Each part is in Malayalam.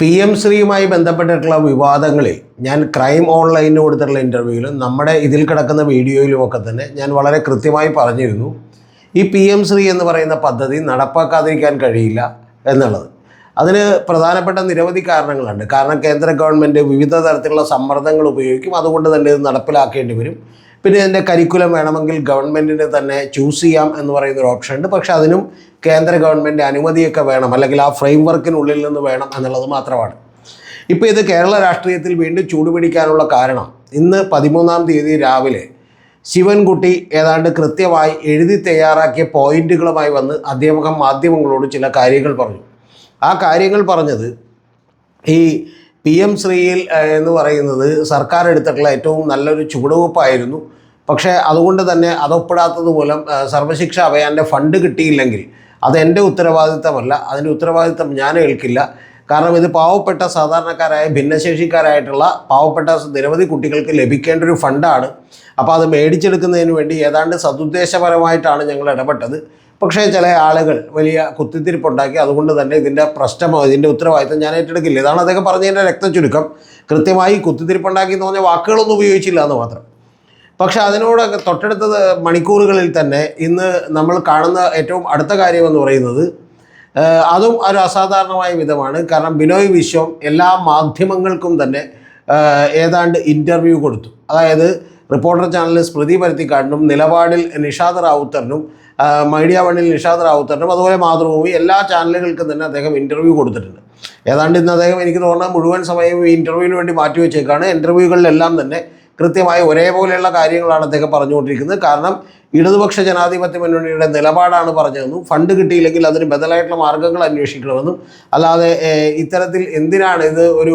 പി എം ശ്രീയുമായി ബന്ധപ്പെട്ടിട്ടുള്ള വിവാദങ്ങളിൽ ഞാൻ ക്രൈം ഓൺലൈനിന് കൊടുത്തിട്ടുള്ള ഇന്റർവ്യൂവിലും നമ്മുടെ ഇതിൽ കിടക്കുന്ന വീഡിയോയിലും ഒക്കെ തന്നെ ഞാൻ വളരെ കൃത്യമായി പറഞ്ഞിരുന്നു. ഈ പി എം ശ്രീ എന്ന് പറയുന്ന പദ്ധതി നടപ്പാക്കാതിരിക്കാൻ കഴിയില്ല എന്നുള്ളത്. അതിന് പ്രധാനപ്പെട്ട നിരവധി കാരണങ്ങളുണ്ട്. കാരണം കേന്ദ്ര ഗവൺമെന്റ് വിവിധ തരത്തിലുള്ള സമ്മർദ്ദങ്ങൾ ഉപയോഗിക്കും. അതുകൊണ്ട് തന്നെ ഇത് നടപ്പിലാക്കേണ്ടി വരും. പിന്നെ ഇതിന്റെ കരിക്കുലം വേണമെങ്കിൽ ഗവൺമെന്റിന് തന്നെ ചൂസ് ചെയ്യാം എന്ന് പറയുന്ന ഒരു ഓപ്ഷൻ ഉണ്ട്. പക്ഷേ അതിനും കേന്ദ്ര ഗവൺമെന്റ് അനുമതിയൊക്കെ വേണം. അല്ലെങ്കിൽ ആ ഫ്രെയിം വർക്കിനുള്ളിൽ നിന്ന് വേണം എന്നുള്ളത് മാത്രമാണ്. ഇപ്പോൾ ഇത് കേരള രാഷ്ട്രീയത്തിൽ വീണ്ടും ചൂടുപിടിക്കാനുള്ള കാരണം. ഇന്ന് പതിമൂന്നാം തീയതി രാവിലെ ശിവൻകുട്ടി ഏതാണ്ട് കൃത്യമായി എഴുതി തയ്യാറാക്കിയ പോയിന്റുകളുമായി വന്ന് അദ്ദേഹം മാധ്യമങ്ങളോട് ചില കാര്യങ്ങൾ പറഞ്ഞു. ആ കാര്യങ്ങൾ പറഞ്ഞത് ഈ പി എം ശ്രീയിൽ എന്ന് പറയുന്നത് സർക്കാർ എടുത്തിട്ടുള്ള ഏറ്റവും നല്ലൊരു ചുവടുവെപ്പായിരുന്നു. പക്ഷേ അതുകൊണ്ട് തന്നെ അതൊപ്പിടാത്തത് മൂലം സർവശിക്ഷ അഭയാന്റെ ഫണ്ട് കിട്ടിയില്ലെങ്കിൽ അത് എന്റെ ഉത്തരവാദിത്തമല്ല. അതിന്റെ ഉത്തരവാദിത്തം ഞാൻ ഏൽക്കില്ല. കാരണം ഇത് പാവപ്പെട്ട സാധാരണക്കാരായ ഭിന്നശേഷിക്കാരായിട്ടുള്ള പാവപ്പെട്ട നിരവധി കുട്ടികൾക്ക് ലഭിക്കേണ്ട ഒരു ഫണ്ടാണ്. അപ്പോൾ അത് മേടിച്ചെടുക്കുന്നതിന് വേണ്ടി ഏതാണ്ട് സതുദ്ദേശപരമായിട്ടാണ് ഞങ്ങൾ ഇടപെട്ടത്. പക്ഷേ ചില ആളുകൾ വലിയ കുത്തിത്തിരിപ്പുണ്ടാക്കി അതുകൊണ്ട് തന്നെ ഇതിന്റെ പ്രശ്നമോ ഇതിന്റെ ഉത്തരവാദിത്തം ഞാൻ ഏറ്റെടുക്കില്ല. ഇതാണ് അദ്ദേഹം പറഞ്ഞതിന്റെ രക്തചുരുക്കം. കൃത്യമായി കുത്തിത്തിരിപ്പുണ്ടാക്കി എന്ന് പറഞ്ഞ വാക്കുകളൊന്നും ഉപയോഗിച്ചില്ല എന്ന് മാത്രം. പക്ഷെ അതിനോട് തൊട്ടടുത്തത് മണിക്കൂറുകളിൽ തന്നെ ഇന്ന് നമ്മൾ കാണുന്ന ഏറ്റവും അടുത്ത കാര്യമെന്ന് പറയുന്നത് അതും ഒരു അസാധാരണമായ വിധമാണ്. കാരണം ബിനോയ് വിശ്വം എല്ലാ മാധ്യമങ്ങൾക്കും തന്നെ ഏതാണ്ട് ഇന്റർവ്യൂ കൊടുത്തു. അതായത് റിപ്പോർട്ടർ ചാനലിൽ സ്മൃതി പരുത്തിക്കാടിനും നിലപാടിൽ നിഷാദ് റാവുത്തറിനും മീഡിയ വണ്ണിൽ നിഷാദ് റാവുത്തറിനും അതുപോലെ മാതൃഭൂമി എല്ലാ ചാനലുകൾക്കും തന്നെ അദ്ദേഹം ഇന്റർവ്യൂ കൊടുത്തിട്ടുണ്ട്. ഏതാണ്ട് ഇന്ന് അദ്ദേഹം എനിക്ക് തോന്നുന്നത് മുഴുവൻ സമയവും ഈ ഇന്റർവ്യൂവിന് വേണ്ടി മാറ്റിവെച്ചേക്കാണ് ഇന്റർവ്യൂകളിലെല്ലാം തന്നെ കൃത്യമായി ഒരേപോലെയുള്ള കാര്യങ്ങളാണ് അദ്ദേഹം പറഞ്ഞുകൊണ്ടിരിക്കുന്നത്. കാരണം ഇടതുപക്ഷ ജനാധിപത്യ മുന്നണിയുടെ നിലപാടാണ് പറഞ്ഞതെന്നും ഫണ്ട് കിട്ടിയില്ലെങ്കിൽ അതിന് ബദലായിട്ടുള്ള മാർഗങ്ങൾ അന്വേഷിക്കണമെന്നും അല്ലാതെ ഇത്തരത്തിൽ എന്തിനാണ് ഇത് ഒരു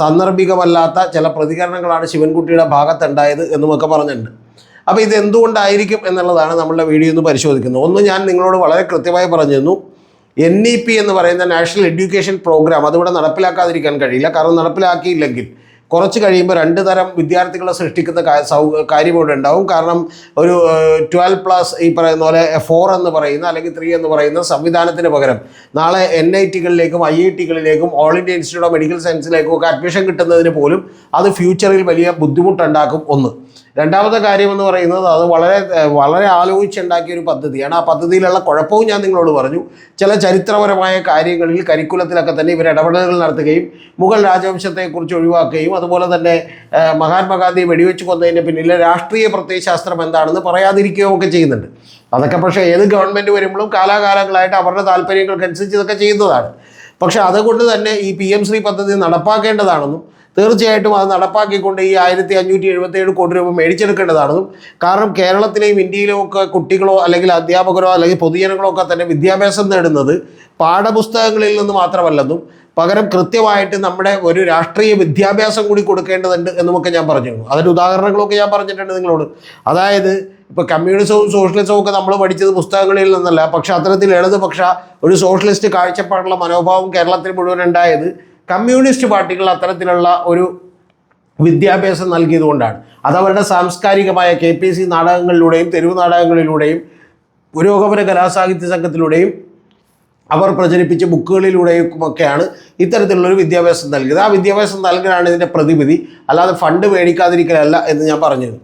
സന്ദർഭികമല്ലാത്ത ചില പ്രതികരണങ്ങളാണ് ശിവൻകുട്ടിയുടെ ഭാഗത്തുണ്ടായത് എന്നുമൊക്കെ പറഞ്ഞിട്ടുണ്ട്. അപ്പോൾ ഇത് എന്തുകൊണ്ടായിരിക്കും എന്നുള്ളതാണ് നമ്മളുടെ വീഡിയോ ഒന്ന് പരിശോധിക്കുന്നത്. ഒന്ന് ഞാൻ നിങ്ങളോട് വളരെ കൃത്യമായി പറഞ്ഞിരുന്നു എൻ ഇ പി എന്ന് പറയുന്ന നാഷണൽ എഡ്യൂക്കേഷൻ പ്രോഗ്രാം അതിവിടെ നടപ്പിലാക്കാതിരിക്കാൻ കഴിയില്ല. കാരണം നടപ്പിലാക്കിയില്ലെങ്കിൽ കുറച്ച് കഴിയുമ്പോൾ രണ്ട് തരം വിദ്യാർത്ഥികളെ സൃഷ്ടിക്കുന്ന കാര്യം ഇവിടെ ഉണ്ടാവും. കാരണം ഒരു ട്വൽവ് പ്ലസ് ഈ പറയുന്ന പോലെ ഫോർ എന്ന് പറയുന്ന അല്ലെങ്കിൽ ത്രീ എന്ന് പറയുന്ന സംവിധാനത്തിന് പകരം നാളെ എൻ ഐ ടികളിലേക്കും I I ടികളിലേക്കും all India institute of medical സയൻസിലേക്കും ഒക്കെ അഡ്മിഷൻ കിട്ടുന്നതിന് പോലും അത് ഫ്യൂച്ചറിൽ വലിയ ബുദ്ധിമുട്ടുണ്ടാക്കും ഒന്ന്. രണ്ടാമത്തെ കാര്യം എന്ന് പറയുന്നത് അത് വളരെ വളരെ ആലോചിച്ചുണ്ടാക്കിയ ഒരു പദ്ധതിയാണ്. ആ പദ്ധതിയിലുള്ള കുഴപ്പവും ഞാൻ നിങ്ങളോട് പറഞ്ഞു. ചില ചരിത്രപരമായ കാര്യങ്ങളിൽ കരിക്കുലത്തിലൊക്കെ തന്നെ ഇവർ ഇടപെടലുകൾ നടത്തുകയും മുഗൾ രാജവംശത്തെക്കുറിച്ച് ഒഴിവാക്കുകയും അതുപോലെ തന്നെ മഹാത്മാഗാന്ധി വെടിവെച്ച് കൊന്നതിന്റെ പിന്നിലെ രാഷ്ട്രീയ പ്രത്യയശാസ്ത്രം എന്താണെന്ന് പറയാതിരിക്കുകയും ഒക്കെ ചെയ്യുന്നുണ്ട്. അതൊക്കെ പക്ഷേ ഏത് ഗവൺമെന്റ് വരുമ്പോഴും കാലാകാലങ്ങളായിട്ട് അവരുടെ താല്പര്യങ്ങൾക്കനുസരിച്ച് ഇതൊക്കെ ചെയ്യുന്നതാണ്. പക്ഷേ അതുകൊണ്ട് തന്നെ ഈ പി എം ശ്രീ പദ്ധതി നടപ്പാക്കേണ്ടതാണെന്നും തീർച്ചയായിട്ടും അത് നടപ്പാക്കിക്കൊണ്ട് ഈ ആയിരത്തി അഞ്ഞൂറ്റി എഴുപത്തേഴ് കോടി രൂപ മേടിച്ചെടുക്കേണ്ടതാണെന്നും കാരണം കേരളത്തിലെയും ഇന്ത്യയിലെയും ഒക്കെ കുട്ടികളോ അല്ലെങ്കിൽ അധ്യാപകരോ അല്ലെങ്കിൽ പൊതുജനങ്ങളോ ഒക്കെ തന്നെ വിദ്യാഭ്യാസം നേടുന്നത് പാഠപുസ്തകങ്ങളിൽ നിന്ന് മാത്രമല്ലെന്നും പകരം കൃത്യമായിട്ട് നമ്മുടെ ഒരു രാഷ്ട്രീയ വിദ്യാഭ്യാസം കൂടി കൊടുക്കേണ്ടതുണ്ട് എന്നുമൊക്കെ ഞാൻ പറഞ്ഞിരുന്നു. അതിന്റെ ഉദാഹരണങ്ങളൊക്കെ ഞാൻ പറഞ്ഞിട്ടുണ്ട് നിങ്ങളോട്. അതായത് ഇപ്പോൾ കമ്മ്യൂണിസവും സോഷ്യലിസവും ഒക്കെ നമ്മൾ പഠിച്ചത് പുസ്തകങ്ങളിൽ നിന്നല്ല പക്ഷെ അത്തരത്തിൽ ഇടതുപക്ഷ ഒരു സോഷ്യലിസ്റ്റ് കാഴ്ചപ്പാടുള്ള മനോഭാവം കേരളത്തിൽ മുഴുവൻ ഉണ്ടായത് കമ്മ്യൂണിസ്റ്റ് പാർട്ടികൾ അത്തരത്തിലുള്ള ഒരു വിദ്യാഭ്യാസം നൽകിയതുകൊണ്ടാണ്. അതവരുടെ സാംസ്കാരികമായ കെ പി സി നാടകങ്ങളിലൂടെയും തെരുവ് നാടകങ്ങളിലൂടെയും പുരോഗമന കലാസാഹിത്യ സംഘത്തിലൂടെയും അവർ പ്രചരിപ്പിച്ച ബുക്കുകളിലൂടെയും ഒക്കെയാണ് ഇത്തരത്തിലുള്ളൊരു വിദ്യാഭ്യാസം നൽകിയത്. ആ വിദ്യാഭ്യാസം നൽകാനാണ് ഇതിന്റെ പ്രതിവിധി. അല്ലാതെ ഫണ്ട് മേടിക്കാതിരിക്കലല്ല എന്ന് ഞാൻ പറഞ്ഞിരുന്നു.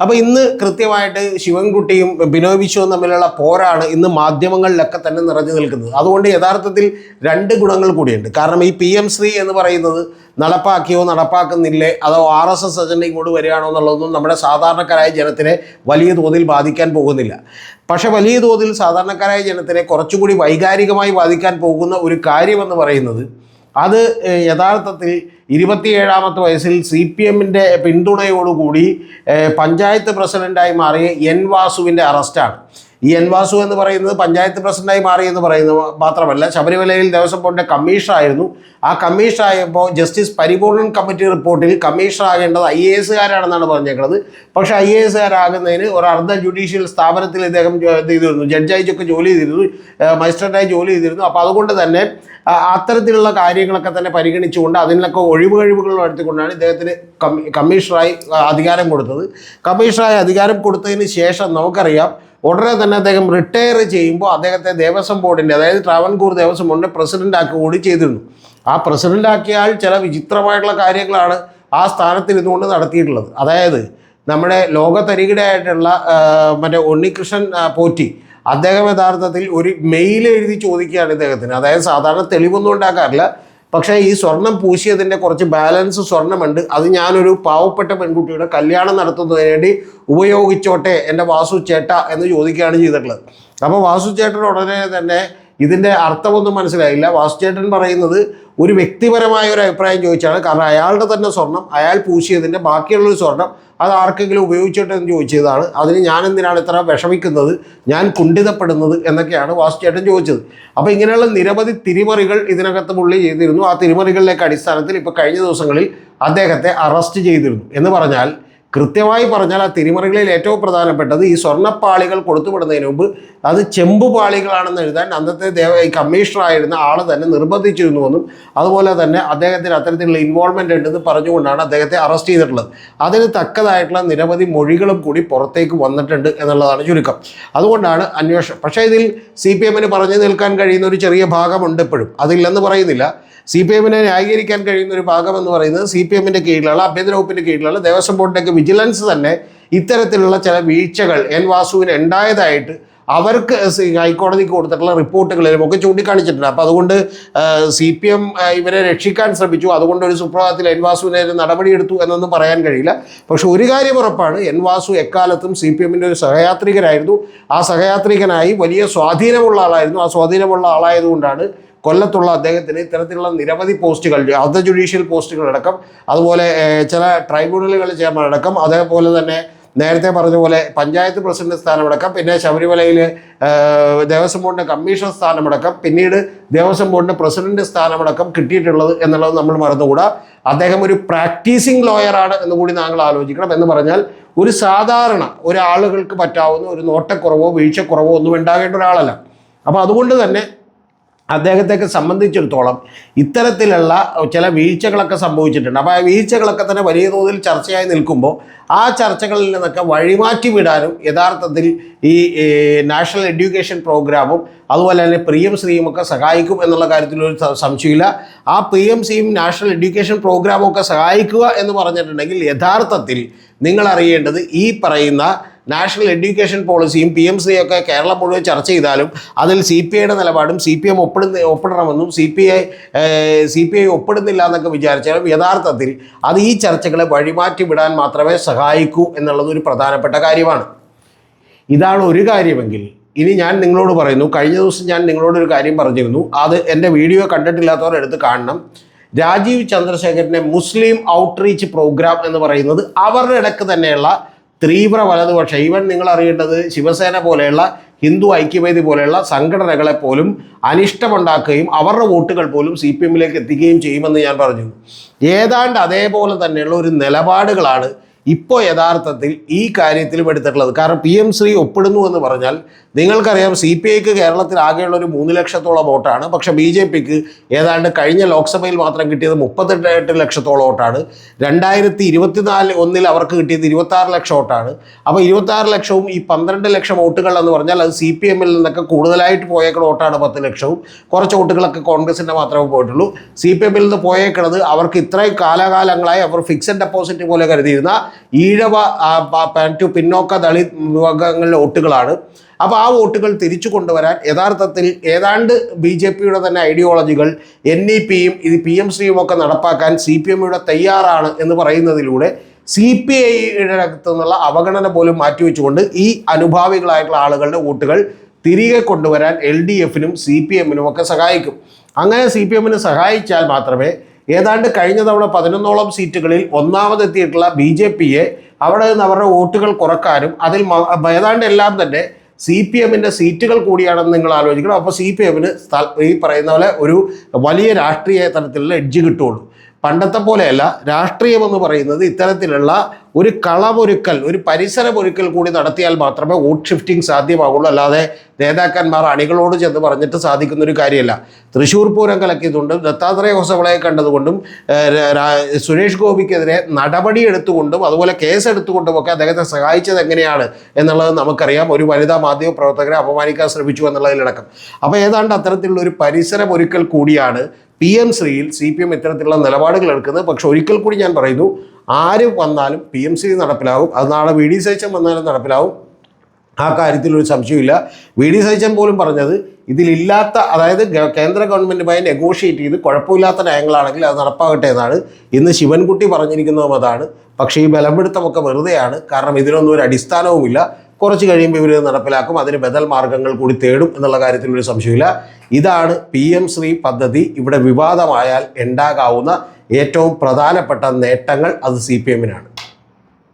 അപ്പോൾ ഇന്ന് കൃത്യമായിട്ട് ശിവൻകുട്ടിയും ബിനോയ് വിശ്വവും തമ്മിലുള്ള പോരാണ് ഇന്ന് മാധ്യമങ്ങളിലൊക്കെ തന്നെ നിറഞ്ഞു നിൽക്കുന്നത്. അതുകൊണ്ട് യഥാർത്ഥത്തിൽ രണ്ട് ഗുണങ്ങൾ കൂടിയുണ്ട്. കാരണം ഈ പി എം ശ്രീ എന്ന് പറയുന്നത് നടപ്പാക്കിയോ നടപ്പാക്കുന്നില്ലേ അതോ ആർ എസ് എസ് അജണ്ട ഇങ്ങോട്ട് വരികയാണോ എന്നുള്ളതൊന്നും നമ്മുടെ സാധാരണക്കാരായ ജനത്തിനെ വലിയ തോതിൽ ബാധിക്കാൻ പോകുന്നില്ല. പക്ഷേ വലിയ തോതിൽ സാധാരണക്കാരായ ജനത്തിനെ കുറച്ചുകൂടി വൈകാരികമായി ബാധിക്കാൻ പോകുന്ന ഒരു കാര്യമെന്ന് പറയുന്നത് അത് യഥാർത്ഥത്തിൽ ഇരുപത്തിയേഴാമത്തെ വയസ്സിൽ സി പി എമ്മിന്റെ പിന്തുണയോടുകൂടി പഞ്ചായത്ത് പ്രസിഡന്റായി മാറിയ എൻ വാസുവിന്റെ അറസ്റ്റാണ്. ഈ എൻ വാസു എന്ന് പറയുന്നത് പഞ്ചായത്ത് പ്രസിഡന്റായി മാറി എന്ന് പറയുന്നത് മാത്രമല്ല ശബരിമലയിൽ ദേവസ്വം ബോർഡിന്റെ കമ്മീഷണറായിരുന്നു. ആ കമ്മീഷണറായപ്പോൾ ജസ്റ്റിസ് പരിപൂർണൻ കമ്മിറ്റി റിപ്പോർട്ടിൽ കമ്മീഷണറാകേണ്ടത് ഐ എ എസുകാരാണെന്നാണ് പറഞ്ഞേക്കുന്നത് പക്ഷേ ഐ എ എസുകാരാകുന്നതിന് ഒരു അർദ്ധ ജുഡീഷ്യൽ സ്ഥാപനത്തിൽ ഇദ്ദേഹം ചെയ്തിരുന്നു ജഡ്ജായി ചെയ്തിരുന്നു. ജഡ്ജായിട്ടൊക്കെ ജോലി ചെയ്തിരുന്നു. മജിസ്ട്രേറ്റായി ജോലി ചെയ്തിരുന്നു. അപ്പോൾ അതുകൊണ്ട് തന്നെ അത്തരത്തിലുള്ള കാര്യങ്ങളൊക്കെ തന്നെ പരിഗണിച്ചുകൊണ്ട് അതിനൊക്കെ ഒഴിവ് കഴിവുകൾ വരുത്തിക്കൊണ്ടാണ് ഇദ്ദേഹത്തിന് കമ്മീഷണറായി അധികാരം കൊടുത്തത്. കമ്മീഷണറായി അധികാരം കൊടുത്തതിന് ശേഷം നമുക്കറിയാം ഉടനെ തന്നെ അദ്ദേഹം റിട്ടയർ ചെയ്യുമ്പോൾ അദ്ദേഹത്തെ ദേവസ്വം ബോർഡിന്റെ അതായത് ട്രാവൻകൂർ ദേവസ്വം ബോർഡിന്റെ പ്രസിഡന്റ് ആക്കുക കൂടി ചെയ്തിരുന്നു. ആ പ്രസിഡന്റ് ആക്കിയാൽ ചില വിചിത്രമായിട്ടുള്ള കാര്യങ്ങളാണ് ആ സ്ഥാനത്തിൽ ഇതുകൊണ്ട് നടത്തിയിട്ടുള്ളത്. അതായത് നമ്മുടെ ലോകതരികിടയായിട്ടുള്ള മറ്റേ ഉണ്ണികൃഷ്ണൻ പോറ്റി അദ്ദേഹം യഥാർത്ഥത്തിൽ ഒരു മെയിൽ എഴുതി ചോദിക്കുകയാണ് ഇദ്ദേഹത്തിന്. അതായത് സാധാരണ തെളിവൊന്നും ഉണ്ടാക്കാറില്ല. പക്ഷേ ഈ സ്വർണം പൂശിയതിന്റെ കുറച്ച് ബാലൻസ് സ്വർണമുണ്ട് അത് ഞാനൊരു പാവപ്പെട്ട പെൺകുട്ടിയുടെ കല്യാണം നടത്തുന്നതിന് വേണ്ടി ഉപയോഗിച്ചോട്ടെ എന്റെ വാസു ചേട്ട എന്ന് ചോദിക്കുകയാണ് ചെയ്തിട്ടുള്ളത്. അപ്പോൾ വാസു ചേട്ടൻ ഉടനെ തന്നെ ഇതിന്റെ അർത്ഥമൊന്നും മനസ്സിലായില്ല. വാസുചേട്ടൻ പറയുന്നത് ഒരു വ്യക്തിപരമായ ഒരു അഭിപ്രായം ചോദിച്ചാണ്. കാരണം അയാളുടെ തന്നെ സ്വർണം അയാൾ പൂശിയതിന്റെ ബാക്കിയുള്ളൊരു സ്വർണം അത് ആർക്കെങ്കിലും ഉപയോഗിച്ചോട്ടെ എന്ന് ചോദിച്ചതാണ്. അതിന് ഞാൻ എന്തിനാണ് ഇത്ര വിഷമിക്കുന്നത്? ഞാൻ കുണ്ഠിതപ്പെടുന്നത് എന്നൊക്കെയാണ് വാസുചേട്ടൻ ചോദിച്ചത്. അപ്പോൾ ഇങ്ങനെയുള്ള നിരവധി തിരിമറികൾ ഇതിനകത്ത് പുള്ളി ചെയ്തിരുന്നു. ആ തിരിമറികളിലേക്ക് അടിസ്ഥാനത്തിൽ ഇപ്പോൾ കഴിഞ്ഞ ദിവസങ്ങളിൽ അദ്ദേഹത്തെ അറസ്റ്റ് ചെയ്തിരുന്നു. എന്ന് പറഞ്ഞാൽ കൃത്യമായി പറഞ്ഞാൽ ആ തിരിമറികളിൽ ഏറ്റവും പ്രധാനപ്പെട്ടത് ഈ സ്വർണപ്പാളികൾ കൊടുത്തുവിടുന്നതിന് മുമ്പ് അത് ചെമ്പ് പാളികളാണെന്ന് എഴുതാൻ അന്നത്തെ ദേവ കമ്മീഷണറായിരുന്ന ആൾ തന്നെ നിർബന്ധിച്ചിരുന്നുവെന്നും അതുപോലെ തന്നെ അദ്ദേഹത്തിന് അത്തരത്തിലുള്ള ഇൻവോൾവ്മെന്റ് ഉണ്ടെന്ന് പറഞ്ഞുകൊണ്ടാണ് അദ്ദേഹത്തെ അറസ്റ്റ് ചെയ്തിട്ടുള്ളത്. അതിന് തക്കതായിട്ടുള്ള നിരവധി മൊഴികളും കൂടി പുറത്തേക്ക് വന്നിട്ടുണ്ട് എന്നുള്ളതാണ് ചുരുക്കം. അതുകൊണ്ടാണ് അന്വേഷണം. പക്ഷേ ഇതിൽ സി പി എമ്മിന് പറഞ്ഞു നിൽക്കാൻ കഴിയുന്ന ഒരു ചെറിയ ഭാഗമുണ്ട് ഇപ്പോഴും. അതില്ലെന്ന് പറയുന്നില്ല. സി പി എമ്മിനെ ന്യായീകരിക്കാൻ കഴിയുന്ന ഒരു ഭാഗം എന്ന് പറയുന്നത് സി പി എമ്മിന്റെ കീഴിലുള്ള ആഭ്യന്തര വകുപ്പിന്റെ കീഴിലുള്ള ദേവസ്വം ബോർഡിന്റെയൊക്കെ വിജിലൻസ് തന്നെ ഇത്തരത്തിലുള്ള ചില വീഴ്ചകൾ എൻ വാസുവിന് ഉണ്ടായതായിട്ട് അവർക്ക് ഹൈക്കോടതിക്ക് കൊടുത്തിട്ടുള്ള റിപ്പോർട്ടുകളിലും ഒക്കെ ചൂണ്ടിക്കാണിച്ചിട്ടുണ്ട്. അപ്പോൾ അതുകൊണ്ട് സി പി എം ഇവരെ രക്ഷിക്കാൻ ശ്രമിച്ചു. അതുകൊണ്ട് ഒരു സുപ്രഭാതത്തിൽ എൻ വാസുവിനെതിരെ നടപടിയെടുത്തു എന്നൊന്നും പറയാൻ കഴിയില്ല. പക്ഷെ ഒരു കാര്യം ഉറപ്പാണ് എൻ വാസു എക്കാലത്തും സി പി എമ്മിന്റെ ഒരു സഹയാത്രികനായിരുന്നു. ആ സഹയാത്രികനായി വലിയ സ്വാധീനമുള്ള ആളായിരുന്നു. ആ സ്വാധീനമുള്ള ആളായതുകൊണ്ടാണ് കൊല്ലത്തുള്ള അദ്ദേഹത്തിന് ഇത്തരത്തിലുള്ള നിരവധി പോസ്റ്റുകൾ അർദ്ധ ജുഡീഷ്യൽ പോസ്റ്റുകൾ അടക്കം അതുപോലെ ചില ട്രൈബ്യൂണലുകൾ ചെയർമാൻ അടക്കം അതേപോലെ തന്നെ നേരത്തെ പറഞ്ഞ പോലെ പഞ്ചായത്ത് പ്രസിഡന്റ് സ്ഥാനമടക്കം പിന്നെ ശബരിമലയിൽ ദേവസ്വം ബോർഡിന്റെ കമ്മീഷൻ സ്ഥാനമടക്കം പിന്നീട് ദേവസ്വം ബോർഡിന്റെ പ്രസിഡന്റ് സ്ഥാനമടക്കം കിട്ടിയിട്ടുള്ളത് എന്നുള്ളത് നമ്മൾ മറന്നുകൂടാ. അദ്ദേഹം ഒരു പ്രാക്ടീസിങ് ലോയറാണ് എന്ന് കൂടി താങ്കൾ ആലോചിക്കണം എന്ന് പറഞ്ഞാൽ ഒരു സാധാരണ ഒരാളുകൾക്ക് പറ്റാവുന്ന ഒരു നോട്ടക്കുറവോ വീഴ്ചക്കുറവോ ഒന്നും ഉണ്ടാകേണ്ട ഒരാളല്ല. അപ്പോൾ അതുകൊണ്ട് തന്നെ അദ്ദേഹത്തെയൊക്കെ സംബന്ധിച്ചിടത്തോളം ഇത്തരത്തിലുള്ള ചില വീഴ്ചകളൊക്കെ സംഭവിച്ചിട്ടുണ്ട്. അപ്പോൾ ആ വീഴ്ചകളൊക്കെ തന്നെ വലിയ തോതിൽ ചർച്ചയായി നിൽക്കുമ്പോൾ ആ ചർച്ചകളിൽ നിന്നൊക്കെ വഴിമാറ്റി വിടാനും യഥാർത്ഥത്തിൽ ഈ നാഷണൽ എഡ്യൂക്കേഷൻ പ്രോഗ്രാമും അതുപോലെ തന്നെ പി എം ശ്രീയും ഒക്കെ സഹായിക്കും എന്നുള്ള കാര്യത്തിലൊരു സംശയമില്ല. ആ പി എം സിയും നാഷണൽ എഡ്യൂക്കേഷൻ പ്രോഗ്രാമും ഒക്കെ സഹായിക്കുക എന്ന് പറഞ്ഞിട്ടുണ്ടെങ്കിൽ യഥാർത്ഥത്തിൽ നിങ്ങൾ അറിയേണ്ടത് ഈ പറയുന്ന നാഷണൽ എഡ്യൂക്കേഷൻ പോളിസിയും പി എം സിയും ഒക്കെ കേരളം മുഴുവൻ ചർച്ച ചെയ്താലും അതിൽ സി പി ഐയുടെ നിലപാടും സി പി എം ഒപ്പിടുന്ന ഒപ്പിടണമെന്നും C P I C P I ഒപ്പിടുന്നില്ല എന്നൊക്കെ വിചാരിച്ചാലും യഥാർത്ഥത്തിൽ അത് ഈ ചർച്ചകളെ വഴിമാറ്റി വിടാൻ മാത്രമേ സഹായിക്കൂ എന്നുള്ളത് ഒരു പ്രധാനപ്പെട്ട കാര്യമാണ്. ഇതാണ് ഒരു കാര്യമെങ്കിൽ ഇനി ഞാൻ നിങ്ങളോട് പറയുന്നു കഴിഞ്ഞ ദിവസം ഞാൻ നിങ്ങളോട് ഒരു കാര്യം പറഞ്ഞിരുന്നു അത് എന്റെ വീഡിയോ കണ്ടിട്ടില്ലാത്തവർ എടുത്ത് കാണണം. രാജീവ് ചന്ദ്രശേഖരന്റെ മുസ്ലിം ഔട്ട്റീച്ച് പ്രോഗ്രാം എന്ന് പറയുന്നത് അവരുടെ ഇടയ്ക്ക് തന്നെയുള്ള തീവ്ര വലതുപക്ഷ. ഈവൻ നിങ്ങൾ അറിയേണ്ടത് ശിവസേന പോലെയുള്ള ഹിന്ദു ഐക്യവേദി പോലെയുള്ള സംഘടനകളെ പോലും അനിഷ്ടമുണ്ടാക്കുകയും അവരുടെ വോട്ടുകൾ പോലും സി പി എമ്മിലേക്ക് എത്തിക്കുകയും ചെയ്യുമെന്ന് ഞാൻ പറഞ്ഞു. ഏതാണ്ട് അതേപോലെ തന്നെയുള്ള ഒരു നിലപാടുകളാണ് ഇപ്പോൾ യഥാർത്ഥത്തിൽ ഈ കാര്യത്തിലും എടുത്തിട്ടുള്ളത്. കാരണം പി എം ശ്രീ ഒപ്പിടുന്നു എന്ന് പറഞ്ഞാൽ നിങ്ങൾക്കറിയാം സി പി ഐക്ക് കേരളത്തിൽ ആകെയുള്ള ഒരു മൂന്ന് ലക്ഷത്തോളം വോട്ടാണ്. പക്ഷേ ബി ജെ പിക്ക് ഏതാണ്ട് കഴിഞ്ഞ ലോക്സഭയിൽ മാത്രം കിട്ടിയത് മുപ്പത്തെട്ട് ലക്ഷത്തോളം വോട്ടാണ്. രണ്ടായിരത്തി ഇരുപത്തിനാല് ഒന്നിൽ അവർക്ക് കിട്ടിയത് ഇരുപത്താറ് ലക്ഷം വോട്ടാണ്. അപ്പോൾ ഇരുപത്താറ് ലക്ഷവും ഈ പന്ത്രണ്ട് ലക്ഷം വോട്ടുകൾ എന്ന് പറഞ്ഞാൽ അത് സി പി എമ്മിൽ നിന്നൊക്കെ കൂടുതലായിട്ട് പോയേക്കുന്ന വോട്ടാണ് പത്ത് ലക്ഷവും. കുറച്ച് വോട്ടുകളൊക്കെ കോൺഗ്രസിന്റെ മാത്രമേ പോയിട്ടുള്ളൂ. സി പി എമ്മിൽ നിന്ന് പോയേക്കുന്നത് അവർക്ക് ഇത്രയും കാലാകാലങ്ങളായി അവർ ഫിക്സഡ് ഡെപ്പോസിറ്റ് പോലെ കരുതിയിരുന്ന ഈഴവ മറ്റു പിന്നോക്ക ദളിത് വിഭാഗങ്ങളിലെ വോട്ടുകളാണ്. അപ്പോൾ ആ വോട്ടുകൾ തിരിച്ചു കൊണ്ടുവരാൻ യഥാർത്ഥത്തിൽ ഏതാണ്ട് ബി ജെ പിയുടെ തന്നെ ഐഡിയോളജികൾ എൻ ഇ പിയും ഇത് പി എം സിയും ഒക്കെ നടപ്പാക്കാൻ സി പി എമ്മിയുടെ തയ്യാറാണ് എന്ന് പറയുന്നതിലൂടെ സി പി ഐയുടെ അകത്തു നിന്നുള്ള അവഗണന പോലും മാറ്റിവെച്ചുകൊണ്ട് ഈ അനുഭാവികളായിട്ടുള്ള ആളുകളുടെ വോട്ടുകൾ തിരികെ കൊണ്ടുവരാൻ എൽ ഡി എഫിനും സി പി എമ്മിനും ഒക്കെ സഹായിക്കും. അങ്ങനെ സി പി എമ്മിന് സഹായിച്ചാൽ മാത്രമേ ഏതാണ്ട് കഴിഞ്ഞ തവണ പതിനൊന്നോളം സീറ്റുകളിൽ ഒന്നാമതെത്തിയിട്ടുള്ള ബി ജെ പിയെ അവിടെ നിന്ന് അവരുടെ വോട്ടുകൾ കുറക്കാനും അതിൽ ഏതാണ്ട് എല്ലാം തന്നെ സി പി എമ്മിന്റെ സീറ്റുകൾ കൂടിയാണെന്ന് നിങ്ങൾ ആലോചിക്കണം. അപ്പോൾ സി പി എമ്മിന് ഈ പറയുന്ന പോലെ ഒരു വലിയ രാഷ്ട്രീയ തലത്തിലുള്ള എഡ്ജ് കിട്ടുള്ളൂ പണ്ടത്തെ പോലെയല്ല രാഷ്ട്രീയം എന്ന് പറയുന്നത് ഇത്തരത്തിലുള്ള ഒരു കളമൊരുക്കൽ ഒരു പരിസരമൊരുക്കൽ കൂടി നടത്തിയാൽ മാത്രമേ വോട്ട് ഷിഫ്റ്റിംഗ് സാധ്യമാകുള്ളൂ അല്ലാതെ നേതാക്കന്മാർ അണികളോട് ചെന്ന് പറഞ്ഞിട്ട് സാധിക്കുന്ന ഒരു കാര്യമല്ല. തൃശ്ശൂർ പൂരം കലക്കിയതുകൊണ്ടും ദത്താത്രേയ ഹൊസവളയെ കണ്ടതുകൊണ്ടും സുരേഷ് ഗോപിക്കെതിരെ നടപടി എടുത്തുകൊണ്ടും അതുപോലെ കേസ് എടുത്തുകൊണ്ടും ഒക്കെ അദ്ദേഹത്തെ സഹായിച്ചത് എങ്ങനെയാണ് എന്നുള്ളത് നമുക്കറിയാം. ഒരു വനിതാ മാധ്യമ പ്രവർത്തകരെ അപമാനിക്കാൻ ശ്രമിച്ചു എന്നുള്ളതിലടക്കം. അപ്പോൾ ഏതാണ്ട് അത്തരത്തിലുള്ള ഒരു പരിസരമൊരുക്കൽ കൂടിയാണ് പി എം ശ്രീയിൽ സി പി എം ഇത്തരത്തിലുള്ള നിലപാടുകൾ എടുക്കുന്നത് പക്ഷെ ഒരിക്കൽ കൂടി ഞാൻ പറയുന്നു ആര് വന്നാലും പി എം ശ്രീ നടപ്പിലാവും. അത് നാളെ വി ഡി സഹിച്ചം വന്നാലും നടപ്പിലാവും. ആ കാര്യത്തിൽ ഒരു സംശയമില്ല വി ഡി സഹിച്ചം പോലും പറഞ്ഞത് ഇതിലില്ലാത്ത അതായത് കേന്ദ്ര ഗവൺമെന്റുമായി നെഗോഷിയേറ്റ് ചെയ്ത് കുഴപ്പമില്ലാത്ത നയങ്ങളാണെങ്കിൽ അത് നടപ്പാകട്ടെ എന്നാണ്. ഇന്ന് ശിവൻകുട്ടി പറഞ്ഞിരിക്കുന്നതും അതാണ്. പക്ഷേ ഈ ബലപ്പെടുത്തമൊക്കെ വെറുതെയാണ്. കാരണം ഇതിനൊന്നും ഒരു അടിസ്ഥാനവുമില്ല. കുറച്ച് കഴിയുമ്പോൾ ഇവർ നടപ്പിലാക്കും. അതിന് ബദൽ മാർഗങ്ങൾ കൂടി തേടും എന്നുള്ള കാര്യത്തിൽ ഒരു സംശയമില്ല ഇതാണ് പി എം ശ്രീ പദ്ധതി. ഇവിടെ വിവാദമായാൽ ഉണ്ടാകാവുന്ന ഏറ്റവും പ്രധാനപ്പെട്ട നേട്ടങ്ങൾ അത് സി പി എമ്മിനാണ്.